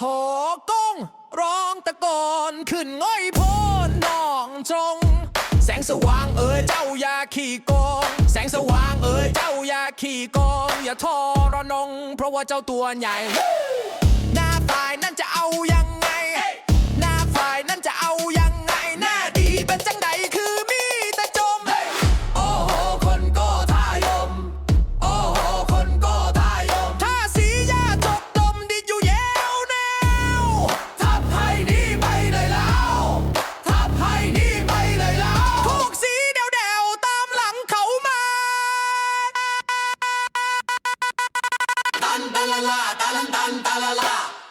หอก้องร้องตะโกนขึ้นง่อยโพนนองจง แสงสว่างเอ๋ยเจ้าอย่าขี่โกงแสงสว่างเอ๋ยเจ้าอย่าขี่โกงอย่าทอรนง เพราะว่าเจ้าตัวใหญ่ หน้าตายนั่นจะเอายัง ลาต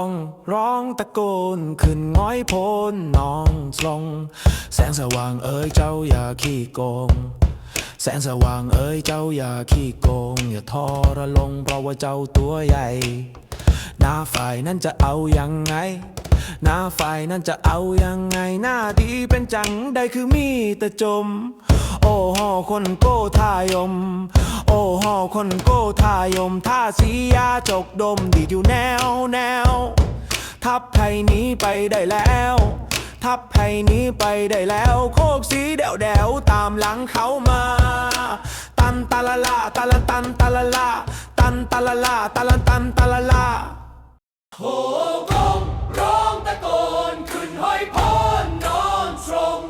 องร้องตะโกนขึ้นง้อยโพนน้องทรงแสงสว่างเอ้ยเจ้าอย่าขี้โกง แสงสว่างเอ้ยเจ้าอย่าขี้โกง อย่าทอระลงเพราะว่าเจ้าตัวใหญ่ หน้าฝ่ายนั้นจะเอายังไง หน้าฝ่ายนั้นจะเอายังไง หน้าดีเป็นจังได้คือมีแต่จม โอ้โหคนโก้ทายมโอ้โหคนโก้ทายมท่าสียาจกดมดีดอยู่แนวแนว ทับไทยหนี้ไปได้แล้ว ทับไทยหนี้ไปได้แล้ว โคกสีเดวเดวๆตามหลังเขามา ตันตะละลาตะละตันตะละลาตันตะละลาตะละตันตะละลาโหกงร้องตะโกนขึ้นห้อยพรนอนตรง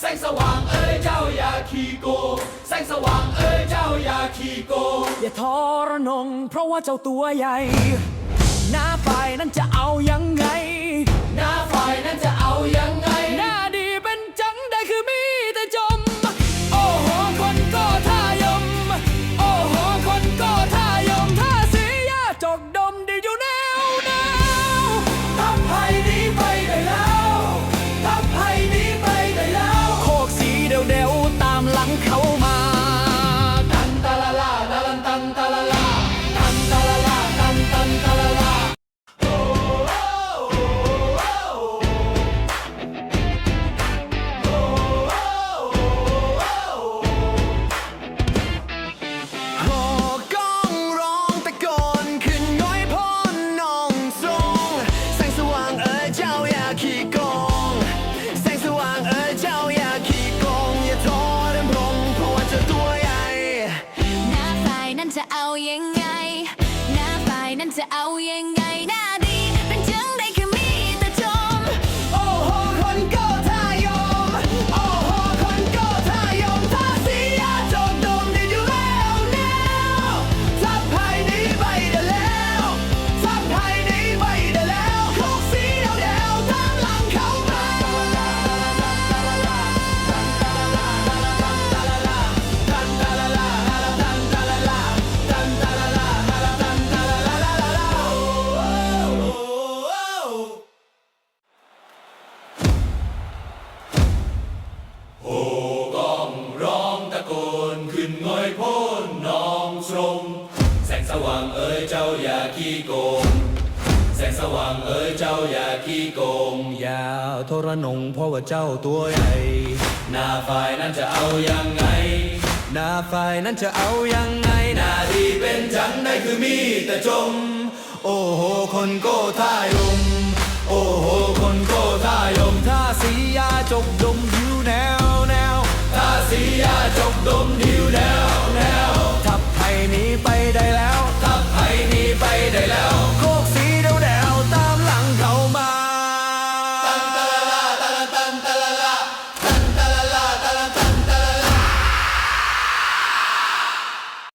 แสงสว่างเอ้ยเจ้าอย่าขี้โกงแสงสว่างเอ้ยเจ้าอย่าขี้โกงอย่าทอระนงเพราะว่าเจ้าตัวใหญ่ หน้าฝ่ายนั้นจะเอายังไง หน้าฝ่ายนั้นจะเอายังไง ฝ่ายนั้ สงสว่างเอ๋ยเจ้าอย่าขี้โกง แสงสว่างเอ๋ยเจ้าอย่าขี้โกง อย่าทรนงเพราะว่าเจ้าตัวใหญ่ หน้าฝ่ายนั้นจะเอายังไง หน้าฝ่ายนั้นจะเอายังไง หน้าดีเป็นจังได้คือมีแต่จม โอ้โหคนโก้ท่ายม โอ้โหคนโก้ท่ายมถ้าสียาจกดมหิวแนวแนวท่าสียาจก